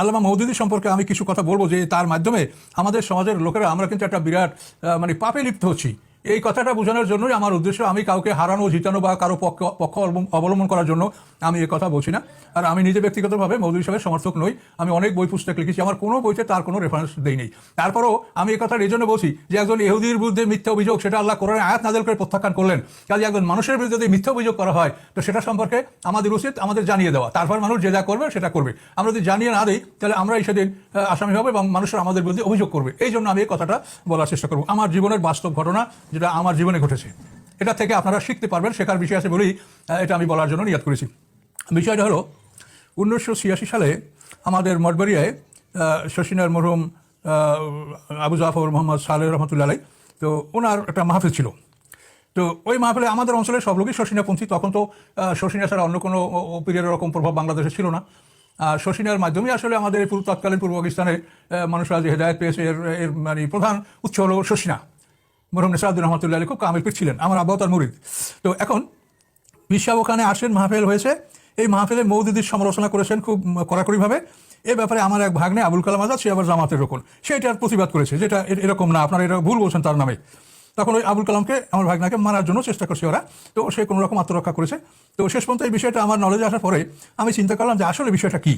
আল্লামা মৌদুদি সম্পর্কে আমি কিছু কথা বলব যে তার মাধ্যমে আমাদের সমাজের লোকেরা, আমরা কিন্তু একটা বিরাট মানে পাপে লিপ্ত হচ্ছি। এই কথাটা বোঝানোর জন্যই আমার উদ্দেশ্য আমি কাউকে হারানো জিতানো বা কারও পক্ষ পক্ষ অবলম্বন- করার জন্য আমি এই কথা বলছি না। আর আমি নিজে ব্যক্তিগতভাবে মৌদুদি সাহেবের সমর্থক নই। আমি অনেক বই পুস্তক লিখেছি। আমার কোনো বইতে তার কোনো রেফারেন্স দেই নেই। তারপরও আমি এই কথাটা এই জন্য বলছি যে একজন ইহুদির বিরুদ্ধে মিথ্যা অভিযোগ সেটা আল্লাহ কোরআনে আয়াত নাজল করে প্রত্যাখ্যান করলেন। কাজে একজন মানুষের বিরুদ্ধে যদি মিথ্যা অভিযোগ করা হয় তো সেটা সম্পর্কে আমাদের উচিত আমাদের জানিয়ে দেওয়া। তারপর মানুষ যে যা করবে সেটা করবে। আমরা যদি জানিয়ে না দিই তাহলে আমরাই সেদিন আহ, আসামি হবে এবং মানুষের আমাদের বিরুদ্ধে অভিযোগ করবে। এই জন্য আমি এই কথাটা বলার চেষ্টা করব। আমার জীবনের বাস্তব ঘটনা যেটা আমার জীবনে ঘটেছে। এটা থেকে আপনারা শিখতে পারবেন, শেখার বিষয় আছে বলেই এটা আমি বলার জন্য নিয়াদ করেছি। বিষয়টা হলো, উনিশশো ছিয়াশি সালে আমাদের মঠবাড়িয়ায় শশীনার মরহুম আবু জাফর মোহাম্মদ সালেহ রহমতুল্লাহ তো ওনার একটা মাহফিল ছিল। তো ওই মাহফিলে আমাদের অঞ্চলের সব লোকই শশীনাপন্থী তখন তো শশীনা ছাড়া অন্য কোনো পীরের রকম প্রভাব বাংলাদেশে ছিল না। আর শশীনার মাধ্যমেই আসলে আমাদের এই তৎকালীন পূর্ব পাকিস্তানের মানুষরা যে হেদায়ত পেয়েছে, এর এর মানে প্রধান উৎস হলো শশীনা মরহুম নেসারুদ্দিন রহমতুল্লাহ আলী খুব কামিল ছিলেন, আমার আব্বাও তার মুরিদ। তো এখন বিশ্বাব ওখানে আসেন, মাহফিল হয়েছে। এই মাহফিলে মৌদিদির সমালোচনা করেছেন খুব কড়াকড়িভাবে। এ ব্যাপারে আমার এক ভাগ্নে আবুল কালাম আজাদ, সে আবার জামাতের রকম সে এটার প্রতিবাদ করেছে, যেটা এরকম না, আপনারা এটা ভুল বলছেন তার নামে। তখন ওই আবুল কালামকে, আমার ভাগনাকে মারার জন্য চেষ্টা করছে ওরা। তো সে কোনো রকম আত্মরক্ষা করেছে। তো শেষ পর্যন্ত এই বিষয়টা আমার নলেজে আসার পরে আমি চিন্তা করলাম যে আসলে বিষয়টা কী?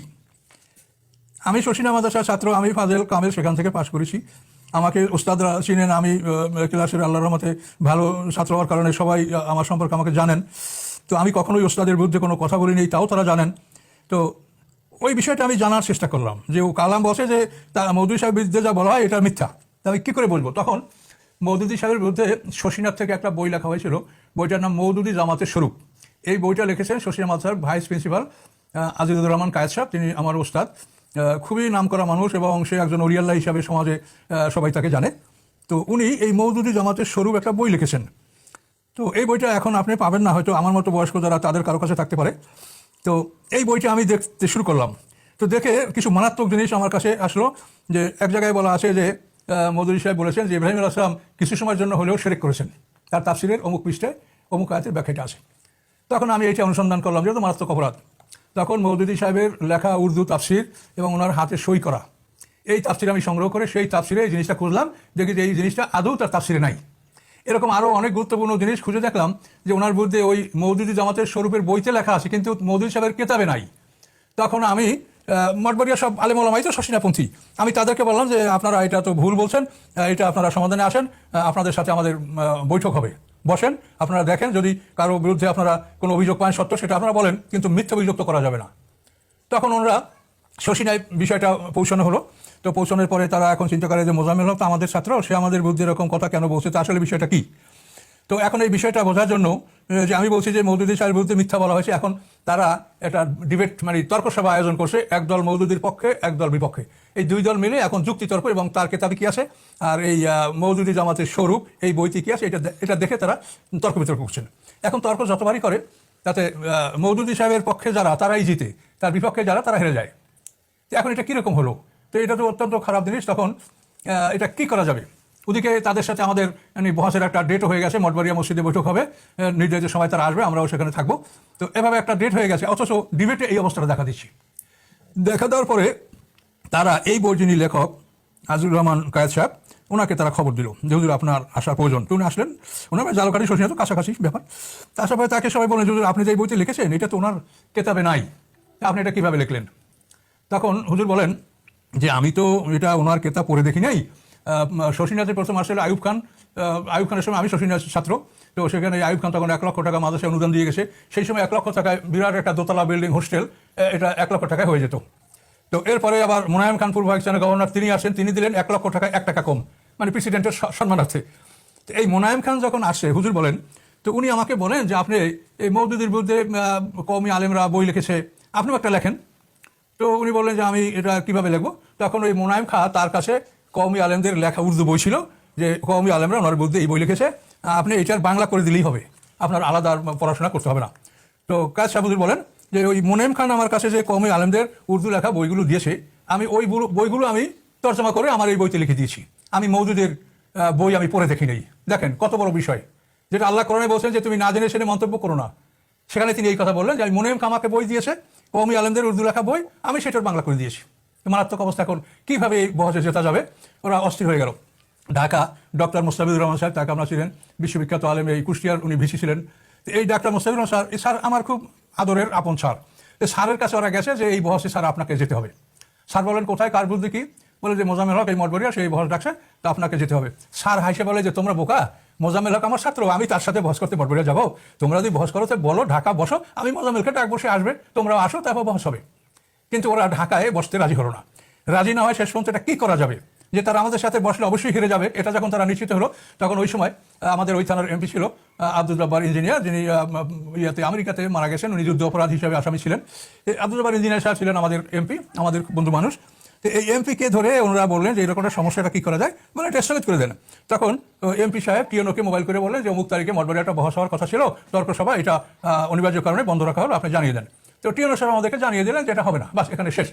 আমি শশীনা মাদ্রাসার ছাত্র, আমি ফাজেল কামেল সেখান থেকে পাশ করেছি। আমাকে ওস্তাদরা চিনেন, আমি ক্লাসের আল্লাহর রহমতে ভালো ছাত্র হওয়ার কারণে সবাই আমার সম্পর্কে আমাকে জানেন। তো আমি কখনোই ওস্তাদের বিরুদ্ধে কোনো কথা বলি বলিনি, তাও তারা জানেন। তো ওই বিষয়টা আমি জানার চেষ্টা করলাম যে ও কালাম বসে যে তা মৌদুদি সাহেবের বিরুদ্ধে যা বলা হয় এটা মিথ্যা। তা আমি কী করে বলব? তখন মৌদুদি সাহেবের বিরুদ্ধে শশীনাথ থেকে একটা বই লেখা হয়েছিল, বইটার নাম মৌদুদি জামাতের স্বরূপ। এই বইটা লিখেছেন শশীনা মাদ্রাসার ভাইস প্রিন্সিপাল আজিজুর রহমান কায়েদ সাহেব, তিনি আমার ওস্তাদ খুবই নামকরা মানুষ এবং সে একজন অরিয়াল্লাহ হিসাবে সমাজে সবাই তাকে জানে। তো উনি এই মৌদুদি জামাতের স্বরূপ একটা বই লিখেছেন। তো এই বইটা এখন আপনি পাবেন না, হয়তো আমার মতো বয়স্ক যারা তাদের কারও কাছে থাকতে পারে। তো এই বইটা আমি দেখতে শুরু করলাম। তো দেখে কিছু মারাত্মক জিনিস আমার কাছে আসলো, যে এক জায়গায় বলা আছে যে মৌদুদি সাহেব বলেছেন যে ইব্রাহিম আসলাম কিছু সময়ের জন্য হলেও সেরেক করেছেন। তার তাফসিরের অমুক পৃষ্ঠে, অমুক আয়াতের ব্যাখ্যাটা আছে। তখন আমি এটা অনুসন্ধান করলাম, যেহেতু মারাত্মক অপরাধ। তখন মৌদুদি সাহেবের লেখা উর্দু তাফসির এবং ওনার হাতে সই করা। এই তাফসির আমি সংগ্রহ করে সেই তাফসিরে এই জিনিসটা খুঁজলাম, দেখি যে এই জিনিসটা আদৌ তার তাফসিরে নাই। এরকম আরও অনেক গুরুত্বপূর্ণ জিনিস খুঁজে দেখলাম যে ওনার বিরুদ্ধে ওই মৌদুদি জামাতের স্বরূপের বইতে লেখা আছে, কিন্তু মৌদুদি সাহেবের কেতাবে নাই। তখন আমি মঠবাড়িয়া সব আলেমলামাই তো শশীনাপন্থী। আমি তাদেরকে বললাম যে, আপনারা এটা তো ভুল বলছেন এটা আপনারা সমাধানে আসেন আপনাদের সাথে আমাদের বৈঠক হবে। বসেন, আপনারা দেখেন যদি কারও বিরুদ্ধে আপনারা কোনো অভিযোগ পান সত্য, সেটা আপনারা বলেন, কিন্তু মিথ্যা অভিযোগ তো করা যাবে না। তখন ওনারা শশীনায় বিষয়টা পৌঁছানো হলো। তো পৌঁছানোর পরে তারা এখন চিন্তা করে যে মোজামেল হক তো আমাদের ছাত্র, সে আমাদের বিরুদ্ধে এরকম কথা কেন বলছে তা আসলে বিষয়টা কী? তো এখন এই বিষয়টা বোঝার জন্য যে আমি বলছি যে মৌদুদি সাহের বিরুদ্ধে মিথ্যা বলা হয়েছে, এখন তারা একটা ডিবেট মানে তর্ক সভা আয়োজন করছে, একদল মৌদুদির পক্ষে, একদল বিপক্ষে। এই দুই দল মিলে এখন যুক্তিতর্ক এবং তার কেতাবে কি আছে? আর এই মৌদুদি জামাতের স্বরূপ, এই বইটি কি আছে? এটা এটা দেখে তারা তর্ক বিতর্ক করছেন। এখন তর্ক যতবারই করে, তাতে মৌদুদি সাহেবের পক্ষে যারা, তারাই জিতে। তার বিপক্ষে যারা, তারা হেরে যায়। এখন এটা কীরকম হলো? তো এটা তো অত্যন্ত খারাপ জিনিস। তখন এটা কি করা যাবে? ওদিকে তাদের সাথে আমাদের মানে বহাসের একটা ডেট হয়ে গেছে, মঠবাড়িয়া মসজিদে বৈঠক হবে। নির্ধারিত সময় তারা আসবে, আমরাও সেখানে থাকব। তো এভাবে একটা ডেট হয়ে গেছে, অথচ ডিবেটে এই অবস্থাটা দেখা দিচ্ছি। দেখা দেওয়ার পরে তারা এই বই যিনি লেখক আজিজুর রহমান কায়েদ সাহেব, ওনাকে তারা খবর দিল যে, হুজুর, আপনার আসার প্রয়োজন। উনি আসলেন ওনার বাড়ি জালকাঠি শশী তো কাছাকাছি ব্যাপার। তা আসার পরে তাকে সবাই বলেন হুজুর, আপনি যে বইতে লিখেছেন, এটা তো ওনার কেতাবে নাই। আপনি এটা কীভাবে লিখলেন? তখন হুজুর বলেন যে, আমি তো এটা ওনার কেতাব পড়ে দেখি নাই। শশীনাথের প্রথম আসলে আয়ুব খান। আয়ুব খানের সময় আমি শশীনাথের ছাত্র। তো সেখানে আয়ুব খান তখন এক লক্ষ টাকা মাদ্রাসায় অনুদান দিয়ে গেছে। সেই সময় এক লক্ষ টাকায় বিরাট একটা দোতলা বিল্ডিং, হোস্টেল এটা এক লক্ষ টাকায় হয়ে যেত। তো এরপরে আবার মোনায়েম খান, পূর্ব পাকিস্তানের গভর্নর, তিনি আসেন, তিনি দিলেন এক লক্ষ টাকা এক টাকা কম। মানে প্রেসিডেন্টের সম্মানার্থে তো এই মোনায়েম খান যখন আসে, হুজুর বলেন, তো উনি আমাকে বলেন যে আপনি এই মৌদুদির বিরুদ্ধে কওমি আলেমরা বই লিখেছে, আপনিও একটা লেখেন? তো উনি বললেন যে, আমি এটা কীভাবে লিখব? তখন ওই মোনায়েম খা তার কাছে কওমি আলেমদের লেখা উর্দু বই ছিল যে কওমি আলেমরা ওনার বিরুদ্ধে এই বই লিখেছে। আপনি এটার বাংলা করে দিলেই হবে। আপনার আলাদা পড়াশোনা করতে হবে না। তো কাজ সাহুদুর বলেন যে ওই মোনেম খান আমার কাছে যে কওমি আলেমদের উর্দু লেখা বইগুলো দিয়েছে আমি ওই বইগুলো আমি তর্জমা করে আমার এই বইতে লিখে দিয়েছি। আমি মৌদুদের আহ, বই আমি পড়ে দেখি নেই। দেখেন কত বড় বিষয়। যেটা আল্লাহ কোরআনে বলছেন যে তুমি না জেনে সেনে মন্তব্য করো না। সেখানে তিনি এই কথা বললেন যে আমি মোনেম কামাকে বই দিয়েছে কওমি আলেমদের উর্দু লেখা বই আমি সেটার বাংলা করে দিয়েছি। মারাত্মক অবস্থা এখন। কীভাবে এই বহসে জেতা যাবে? ওরা অস্থির হয়ে গেল। ঢাকা, ডক্টর মোস্তাফিজুর রহমান সাহেব তাকে আমরা ছিলেন, বিশ্ববিখ্যাত আলেম এই কুষ্টিয়ার, উনি ভিসি ছিলেন। এই ডাক্তার মোস্তাফিজুর রহমান স্যার এই স্যার আমার খুব আদরের আপন স্যার। স্যারের কাছে ওরা গেছে যে এই বহসে স্যার আপনাকে যেতে হবে। স্যার বলেন, কোথায়? কার বুদ্ধি কি? বলে যে মোজামেল হক, এই মঠবরিয়া সেই বহস ডাকছে, তো আপনাকে যেতে হবে। স্যার হাসে বলে যে, তোমরা বোকা মোজামেল হক আমার ছাত্র, আমি তার সাথে বহস করতে মঠবরিয়া যাব। তোমরা যদি বহস করো, তো বলো, ঢাকা বসো, আমি মোজামেলকে ডাক বসে আসবে তোমরা আসো, তারপর বহস হবে। কিন্তু ওরা ঢাকায় বসতে রাজি হলো না। রাজি না হয় শেষ পর্যন্ত এটা কি করা যাবে? যে তারা আমাদের সাথে বসলে অবশ্যই হেরে যাবে। এটা যখন তারা নিশ্চিত হলো, তখন ওই সময় আমাদের ওই থানার এমপি ছিল আব্দুল জব্বার ইঞ্জিনিয়ার। যিনি ইয়াতে আমেরিকাতে মারা গেছেন, উনি যুদ্ধ অপরাধ হিসাবে আসামি ছিলেন। আব্দুল জব্বার ইঞ্জিনিয়ার সাহেব ছিলেন আমাদের এমপি, আমাদের বন্ধু মানুষ। তো এই এমপিকে ধরে ওনারা বললেন যে, এরকম একটা সমস্যাটা কী করা যায়? মানে এটা স্থগিত করে দেন। তখন এমপি সাহেব টিএনওকে মোবাইল করে বললেন যে, অমুক তারিখে মঠবাড়ি একটা বহস হওয়ার কথা ছিল তর্ক সভা এটা অনিবার্য কারণে বন্ধ রাখা হলো, আপনি জানিয়ে দেন। তো টিএনও সাহেব আমাদেরকে জানিয়ে দিলেন যে এটা হবে না। বাস, এখানে শেষ।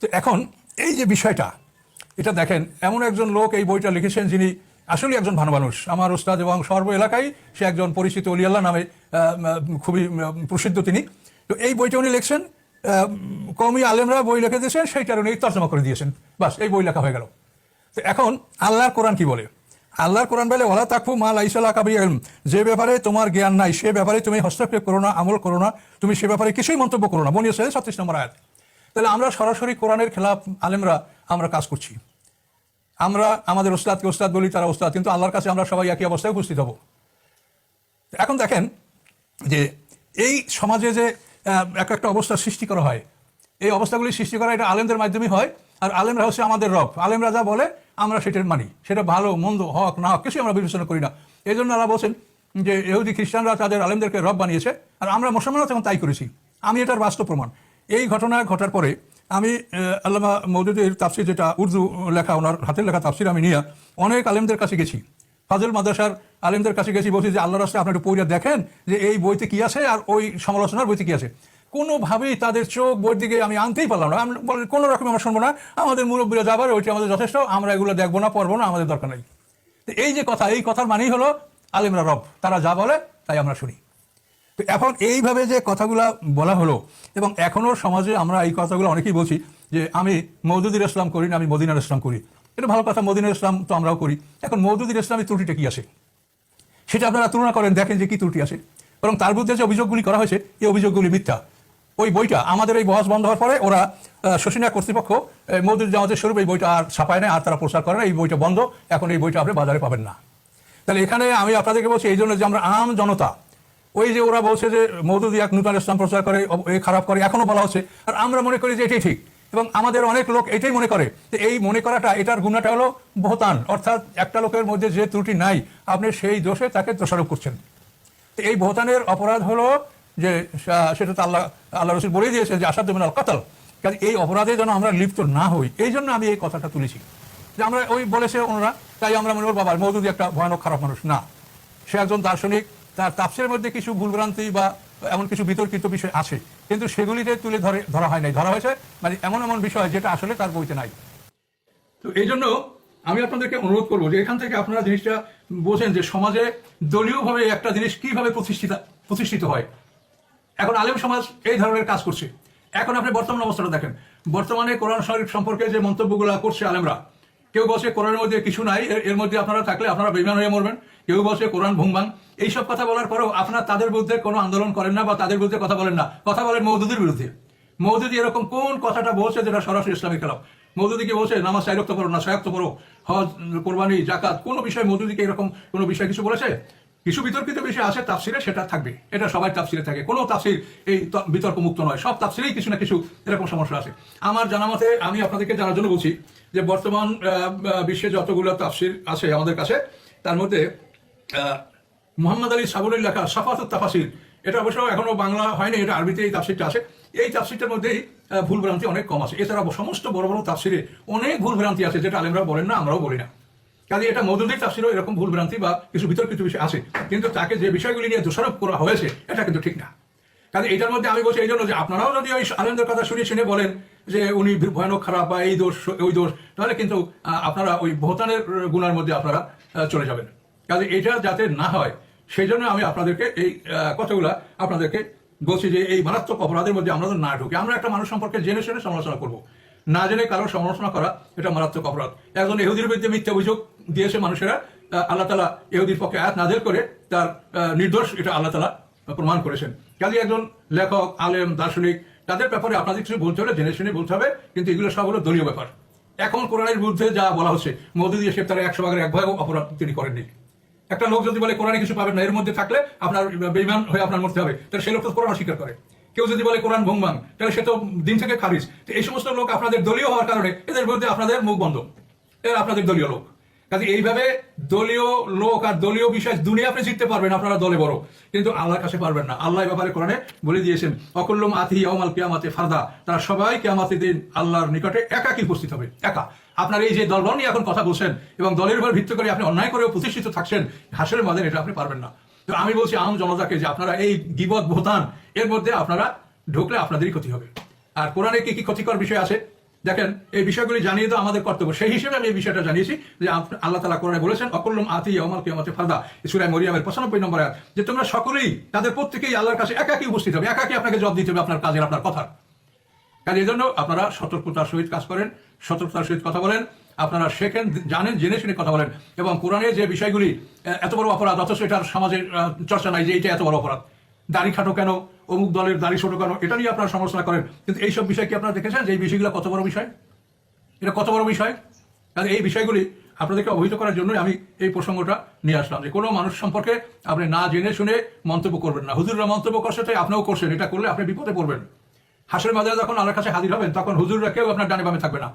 তো এখন এই যে বিষয়টা, এটা দেখেন, এমন একজন লোক এই বইটা লিখেছেন যিনি আসলে একজন ভালো মানুষ। আমার ওস্তাদ এবং সর্ব এলাকায় সে একজন পরিচিত অলিয়াল্লাহ নামে খুবই প্রসিদ্ধ তিনি। তো এই বইটা উনি লিখছেন কওমি আলেমরা বই লিখে দিয়েছেন, সেইটার উনি তর্জমা করে দিয়েছেন। বাস, এই বই লেখা হয়ে গেল। তো এখন আল্লাহর কোরআন কি বলে? আল্লাহর কোরআন বলে ওলা তাকফু মা লাইসালা কাবি ইলম। যে ব্যাপারে তোমার জ্ঞান নাই, সে ব্যাপারে তুমি হস্তক্ষেপ করো না, আমল করো না, তুমি সে ব্যাপারে কিছুই মন্তব্য করো না। বনিয়ে ছত্রিশ নম্বর আয়াত। তাহলে আমরা সরাসরি কোরআনের খেলাফ আলেমরা আমরা কাজ করছি। আমরা আমাদের ওস্তাদকে ওস্তাদ বলি, তারা ওস্তাদ কিন্তু আল্লাহর কাছে আমরা সবাই একই অবস্থায় উপস্থিত হব। এখন দেখেন যে এই সমাজে যে এক একটা অবস্থা সৃষ্টি করা হয়, এই অবস্থাগুলি সৃষ্টি করা এটা আলেমদের মাধ্যমেই হয়, আর আলেমরা হচ্ছে আমাদের রব। আলেমরা যা বলে আমরা সেটা মানি। সেটা ভালো, মন্দ, হক, না হক, কিছুই আমরা বিবেচনা করি না। এই জন্য আল্লাহ বলছেন যে, ইহুদি খ্রিস্টানরা তাদের আলেমদেরকে রব বানিয়েছে, আর আমরা মুসলমানরা তখন তাই করেছি। আমি এটার বাস্তব প্রমাণ। এই ঘটনা ঘটার পরে আমি আল্লামা মৌদুদের তাফসির যেটা উর্দু লেখা, ওনার হাতের লেখা তাফসির আমি নিয়ে অনেক আলেমদের কাছে গেছি। ফাজল মাদ্রাসার আলেমদের কাছে গেছি, বলছি যে আল্লাহ রাস্তায় আপনি একটু পড়িয়া দেখেন যে, এই বইতে কি আছে আর ওই সমালোচনার বইতে কি আছে। কোনোভাবেই তাদের চোখ বইয়ের দিকে আমি আনতেই পারলাম না। কোনো রকম আমরা শুনব না। আমাদের মুরব্বীরা যাবার ওইটি আমাদের যথেষ্ট, আমরা এগুলো দেখব না, পড়ব না, আমাদের দরকার নেই। তো এই যে কথা, এই কথার মানেই হলো আলেমরা রব। তারা যা বলে, তাই আমরা শুনি। তো এখন এইভাবে যে কথাগুলো বলা হলো, এবং এখনও সমাজে আমরা এই কথাগুলো অনেকেই বলছি যে, আমি মৌদুদির ইসলাম করি না, আমি মদিনার ইসলাম করি। এটা ভালো কথা, মদিনার ইসলাম তো আমরাও করি। এখন মৌদুদির ইসলামের ত্রুটিটা কি আছে? সেটা আপনারা তুলনা করেন, দেখেন যে কি ত্রুটি আছে। এবং তার বিরুদ্ধে যে অভিযোগগুলি করা হয়েছে, এই অভিযোগগুলি মিথ্যা। ওই বইটা, আমাদের এই বহস বন্ধ হওয়ার পরে ওরা শোষণীয় কর্তৃপক্ষ মৌদুদ জামাতের স্বরূপ এই বইটা আর ছাপায় না আর তারা প্রচার করে না এই বইটা বন্ধ, এখন এই বইটা আপনি বাজারে পাবেন না। তাহলে এখানে আমি আপনাদেরকে বলছি, এই জন্য যে আমরা আম জনতা, ওই যে ওরা বলছে যে মৌদুদি এক নূতন ইসলাম প্রচার করে অব- এ খারাপ করে এখনও বলা হচ্ছে, আর আমরা মনে করি যে এটাই ঠিক। এবং আমাদের অনেক লোক এটাই মনে করে, যে এই মনে করাটা, এটার গুণাটা হলো বহতান অর্থাৎ একটা লোকের মধ্যে যে ত্রুটি নাই, আপনি সেই দোষে তাকে দোষারোপ করছেন। তো এই ভোটানের অপরাধ হলো যে সেটা তো আল্লাহ আল্লাহ রসুল বলেই দিয়েছেন যে, আসাদ মিনাল কাতাল। কাজে এই অপরাধে যেন আমরা লিপ্ত না হই, এই জন্য আমি এই কথাটা তুলেছি। যে আমরা ওই বলেছে ওনারা, তাই আমরা মনে করি বাবা মৌদুদি একটা ভয়ানক খারাপ মানুষ। না, সে একজন দার্শনিক, তার তাপসের মধ্যে কিছু ভুলভ্রান্তি বা এমন কিছু বিতর্কিত বিষয় আছে, কিন্তু সেগুলিতে তুলে ধরে, ধরা হয় নাই। ধরা হয়েছে মানে এমন এমন বিষয় যেটা আসলে তার বইতে নাই। তো এই জন্য আমি আপনাদেরকে অনুরোধ করব যে, এখান থেকে আপনারা জিনিসটা বোঝেন যে, সমাজে দলীয়ভাবে একটা জিনিস কীভাবে প্রতিষ্ঠিত প্রতিষ্ঠিত হয়। এখন আলেম সমাজ এই ধরনের কাজ করছে। এখন আপনি বর্তমান অবস্থাটা দেখেন। বর্তমানে কোরআন শরীফ সম্পর্কে যে মন্তব্যগুলো করছে আলেমরা, কেউ বসে কোরআনের মধ্যে কিছু নাই, এর- মধ্যে আপনারা থাকলে আপনারা বেমান হয়ে মরবেন। কেউ বসে কোরআন ভুংবাং এইসব কথা বলার পরেও আপনারা তাদের বিরুদ্ধে কোনো আন্দোলন করেন না বা তাদের বিরুদ্ধে কথা বলেন না। কথা বলেন মৌদুদির বিরুদ্ধে। মৌদুদি এরকম কোন কথাটা বলছে যেটা সরাসরি ইসলামিক খেলাফ? মৌদুদিকে বলছে, নামাজ সাইরক্ত করো না সায়ক্ত করো হজ, কোরবানি জাকাত কোনো বিষয় মৌদুদিকে এরকম কোনো বিষয় কিছু বলেছে? কিছু বিতর্কিত বিষয় আছে, তাফসিরে সেটা থাকবে। এটা সবাই তাফসিরে থাকে। কোনো তাফসির এই বিতর্ক মুক্ত নয়। সব তাফসিরেই কিছু না কিছু এরকম সমস্যা আছে। আমার জানা মতে, আমি আপনাদেরকে জানার জন্য বলছি যে বর্তমান বিশ্বে যতগুলো তাফসির আছে আমাদের কাছে, তার মধ্যে মোহাম্মদ আলী সাবুরের লেখা সাফাতুত তাফাসির, এটা অবশ্য এখনও বাংলা হয়নি, এটা আরবিতে এই তাফসিরটা আছে। এই তাফসিরটার মধ্যেই ভুলভ্রান্তি অনেক কম আছে। এছাড়া সমস্ত বড় বড় তাফসিরে অনেক ভুলভ্রান্তি আছে, যেটা আলেমরা বলেন না, আমরাও বলি না। কাজে এটা মৌদুদির তাফসিরও এরকম ভুলভ্রান্তি বা কিছু বিতর্কিত বিষয় আছে। কিন্তু তাকে যে বিষয়গুলি নিয়ে দোষারোপ করা হয়েছে, এটা কিন্তু ঠিক না। কাজে এটার মধ্যে আমি বলছি এই জন্য যে আপনারাও যদি ওই আলেমদের কথা শুনে শুনে বলেন যে উনি ভয়ানক খারাপ বা এই দোষ, ওই দোষ, তাহলে কিন্তু আপনারা ওই ভোটানের গুণার মধ্যে আপনারা চলে যাবেন। কাজে এটা যাতে না হয় সেই জন্য আমি আপনাদেরকে এই কথাগুলা আপনাদেরকে বলছি যে এই মারাত্মক অপরাধের মধ্যে আমরা না ঢুকি। আমরা একটা মানুষ সম্পর্কে জেনে শুনে সমালোচনা করব। না জেনে কারও সমালোচনা করা এটা মারাত্মক অপরাধ। একজন ইহুদির বিরুদ্ধে মিথ্যা অভিযোগ দিয়েছে মানুষেরা আল্লাহ তালা ইহুদির পক্ষে আয়াত নাজেল করে তার নির্দোষ এটা আল্লাহ তালা প্রমাণ করেছেন। কাজে একজন লেখক, আলেম, দার্শনিক, তাদের ব্যাপারে আপনাদের কিছু বলতে হলে জেনে শুনে বলতে হবে, কিন্তু এগুলো সব হলো দলীয় ব্যাপার। এখন কোরআনের বিরুদ্ধে যা বলা হচ্ছে, মোদী দিয়ে তারা একশো ভাগের এক ভাগ অপরাধ তিনি করেননি। একটা লোক যদি বলে কোরআনে কিছু পাবেন না, এর মধ্যে থাকলে আপনার বেইমান হয়ে আপনার মরতে হবে। তাহলে সেই লোক তো কোরআন অস্বীকার করে। কেউ যদি বলে কোরআন ভঙ্গাং তাহলে সে তো দিন থেকে খারিজ। তো এই সমস্ত লোক আপনাদের দলীয় হওয়ার কারণে এদের বিরুদ্ধে আপনাদের মুখ বন্ধ। এরা আপনাদের দলীয় লোক। কাজে এইভাবে দলীয় লোক আর দলীয় বিষয় দুনিয়া আপনি জিততে পারবেন, আপনারা দলে বড়। কিন্তু আল্লাহর কাছে পারবেন না। আল্লাহ ব্যাপারে কোরআনে বলে দিয়েছেন, অকল্লম আতি অমাল কিয়ামাতে ফারদা। তারা সবাই কিয়ামাতের দিন আল্লাহর নিকটে একাকি উপস্থিত হবে, একা। আপনার এই যে দলবল নিয়ে এখন কথা বলছেন এবং দলের উপর ভিত্তি করে আপনি অন্যায় করেও প্রতিষ্ঠিত থাকছেন হাসের মাঝে এটা আপনি পারবেন না। তো আমি বলছি আম জনতাকে যে আপনারা এই গিবত, ভোতান, এর মধ্যে আপনারা ঢুকলে আপনাদেরই ক্ষতি হবে। আর কোরআনে কি কি ক্ষতিকর বিষয় আছে? দেখেন, এই বিষয়গুলি জানিয়ে তো আমাদের কর্তব্য। সেই হিসেবে আমি এই বিষয়টা জানিয়েছি যে আল্লাহ তালা কোরআনে বলেছেন, অকল্লম আতি অমল কেমতে ফারদা। সুরায় মরিয়ামের পঁচানব্বই নম্বর আয়াত, যে তোমরা সকলেই, তাদের প্রত্যেকেই আল্লাহর কাছে একাকি উপস্থিত হবে, একাকি আপনাকে জব দিতে হবে আপনার কাজের, আপনার কথার। কাজে এই জন্য আপনারা সতর্কতার সহিত কাজ করেন, সতর্কতার সহিত কথা বলেন, আপনারা শেখেন, জানেন, জেনে শুনে কথা বলেন, এবং কোরআনের যে বিষয়গুলি এত বড় অপরাধ, অথচ এটার সমাজের চর্চা নাই যে এটা এত বড় অপরাধ। দাড়ি খাটো কেন? অমুক দলের দাড়ি ছোট কেন? এটা নিয়ে আপনারা সমালোচনা করেন। কিন্তু এইসব বিষয় কি আপনারা দেখেছেন? যে এই বিষয়গুলো কত বড় বিষয়? এটা কত বড় বিষয়? কারণ এই বিষয়গুলি আপনাদেরকে অবহিত করার জন্যই আমি এই প্রসঙ্গটা নিয়ে আসলাম যে কোনো মানুষ সম্পর্কে আপনি না জেনে শুনে মন্তব্য করবেন না। হুজুররা মন্তব্য করছে তাই আপনিও করছেন। এটা করলে আপনি বিপদে পড়বেন। হাসের মাঝে যখন আল্লাহর কাছে হাজির হবেন, তখন হুজুররা কেউ আপনার ডানে বামে থাকবে না।